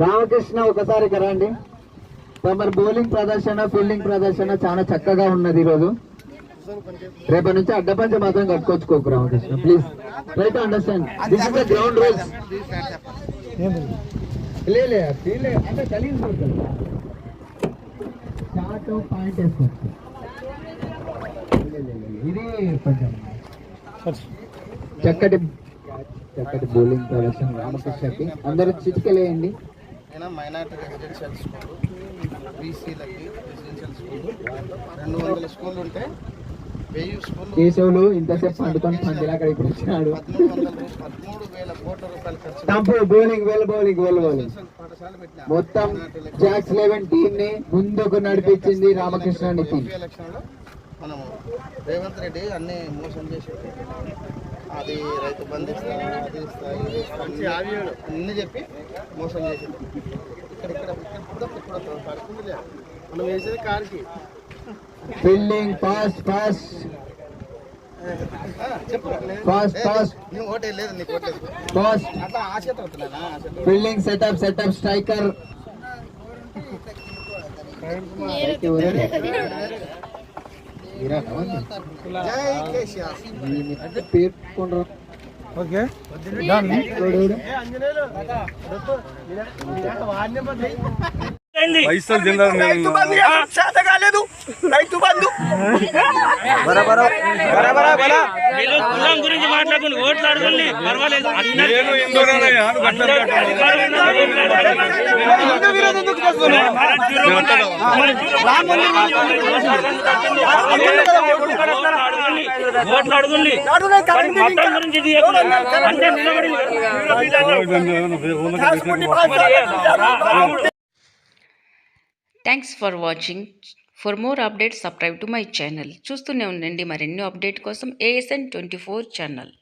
రామకృష్ణ ఒకసారి కరండి మరి బౌలింగ్ ప్రదర్శన ఫీల్డింగ్ ప్రదర్శన చాలా చక్కగా ఉన్నది ఈరోజు రేపటి నుంచి అడ్డపంచ మాత్రం కట్టుకోవచ్చు Ramakrishna please right understand this is the ground rules point వేసుకోవచ్చు ఇది కొంచెం చక్కటి చక్కటి బౌలింగ్ ప్రదర్శన రామకృష్ణకి అందరూ చిటికలేయండి నేను మైనార్టీ రెసిడెన్షియల్ స్కూల్ బీసీలకి రెసిడెన్షియల్ స్కూల్ రెండు వందల స్కూళ్ళు ఉంటే వెయ్యి స్కూళ్ళు కేశవులు ఇంతసేపు పండుకొని పందిలా అక్కడ ఇప్పుడు వచ్చినాడు పద్మూడు వందల రూ- పదమూడు వేల కోట్ల రూపాయలు ఖర్చు టంపు బౌలింగ్ వేల బౌలింగ్ వేల బౌలింగ్ మొత్తం జాక్స్ లెవెన్ టీమ్ని ముందుకు నడిపించింది రామకృష్ణ నితిన్ మనము రేవంత్ రెడ్డి అన్ని మోసం చేసి అది రైతు బంధు ఇస్తా అది ఇస్తా ఇది ఇస్తా అన్ని- చెప్పి మోసం చేసి ఇక్కడ ఇక్కడ ఇక్కడ కూడా ఇక్కడ పడుతుంది మనం వేసేది కార్కి. ఫీల్డింగ్ ఆ చేత ఫీల్డింగ్ సెటప్ సెటప్ స్ట్రైకర్ పేర్కొండ్రు ఓకే. పైసలు తిన్నారు కాలేదు. రైతు బంధు. గురించి మాట్లాడుకుని ఓట్లు అడగండి. పర్వాలేదు. Thanks for watching for more updates subscribe to my channel చూస్తూనే ఉండండి మరెన్నో అప్డేట్ కోసం ఏఎస్ఎన్ ట్వంటీ ఫోర్ ఛానల్